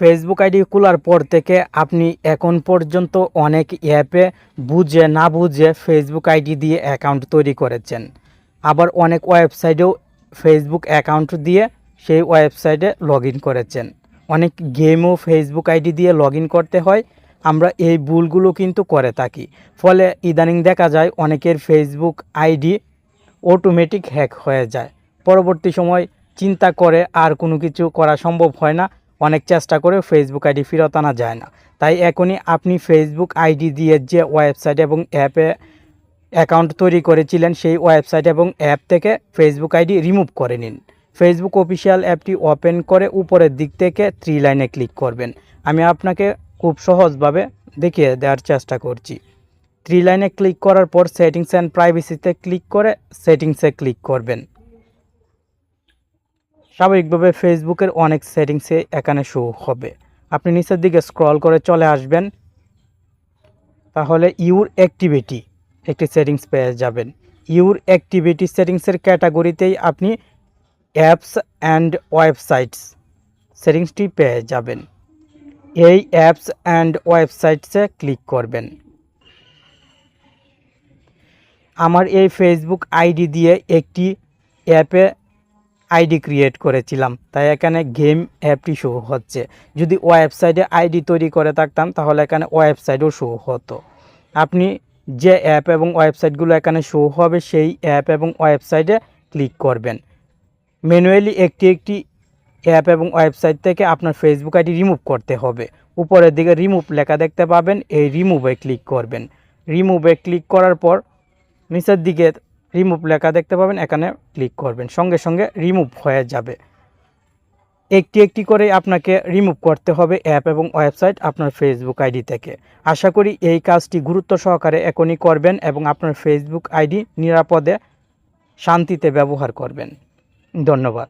Facebook ID খোলার পর থেকে আপনি এখন পর্যন্ত অনেক অ্যাপে বুঝে না বুঝে ফেসবুক আইডি দিয়ে অ্যাকাউন্ট তৈরি করেছেন। আবার অনেক ওয়েবসাইটেও ফেসবুক অ্যাকাউন্ট দিয়ে সেই ওয়েবসাইটে লগ করেছেন। অনেক গেমও ফেসবুক আইডি দিয়ে লগ করতে হয়। আমরা এই ভুলগুলো কিন্তু করে থাকি। ফলে ইদানিং দেখা যায় অনেকের ফেসবুক আইডি অটোমেটিক হ্যাক হয়ে যায়। পরবর্তী সময় চিন্তা করে আর কোনো কিছু করা সম্ভব হয় না। অনেক চেষ্টা করে ফেসবুক আইডি ফেরত আনা যায় না। তাই এখনই আপনি ফেসবুক আইডি দিয়ে যে ওয়েবসাইট এবং অ্যাপে অ্যাকাউন্ট তৈরি করেছিলেন, সেই ওয়েবসাইট এবং অ্যাপ থেকে ফেসবুক আইডি রিমুভ করে নিন। ফেসবুক অফিসিয়াল অ্যাপটি ওপেন করে উপরের দিক থেকে থ্রি লাইনে ক্লিক করবেন। আমি আপনাকে খুব সহজভাবে দেখিয়ে দেওয়ার চেষ্টা করছি। থ্রি লাইনে ক্লিক করার পর সেটিংস অ্যান্ড প্রাইভেসিতে ক্লিক করে সেটিংসে ক্লিক করবেন। স্বাভাবিকভাবে ফেসবুকের অনেক সেটিংসে এখানে শো হবে। আপনি নিচের দিকে স্ক্রল করে চলে আসবেন। তাহলে ইউর অ্যাক্টিভিটি একটি সেটিংস পেয়ে যাবেন। ইউর অ্যাক্টিভিটি সেটিংসের ক্যাটাগরিতেই আপনি অ্যাপস অ্যান্ড ওয়েবসাইটস সেটিংসটি পেয়ে যাবেন। এই অ্যাপস অ্যান্ড ওয়েবসাইটসে ক্লিক করবেন। আমার এই ফেসবুক আইডি দিয়ে একটি অ্যাপে আইডি ক্রিয়েট করেছিলাম। তাই এখানে গেম অ্যাপটি শো হচ্ছে। যদি ওয়েবসাইটে আইডি তৈরি করে থাকতাম, তাহলে এখানে ওয়েবসাইটও শো হতো। আপনি যে অ্যাপ এবং ওয়েবসাইটগুলো এখানে শো হবে, সেই অ্যাপ এবং ওয়েবসাইটে ক্লিক করবেন। ম্যানুয়ালি একটি একটি অ্যাপ এবং ওয়েবসাইট থেকে আপনার ফেসবুক আইডি রিমুভ করতে হবে। উপরের দিকে রিমুভ লেখা দেখতে পাবেন, এই রিমুভে ক্লিক করবেন। রিমুভে ক্লিক করার পর নিচের দিকে রিমুভ লেখা দেখতে পাবেন, এখানে ক্লিক করবেন। সঙ্গে সঙ্গে রিমুভ হয়ে যাবে। একটি একটি করে আপনাকে রিমুভ করতে হবে অ্যাপ এবং ওয়েবসাইট আপনার ফেসবুক আইডি থেকে। আশা করি এই কাজটি গুরুত্ব সহকারে এখনই করবেন এবং আপনার ফেসবুক আইডি নিরাপদে, শান্তিতে ব্যবহার করবেন। ধন্যবাদ।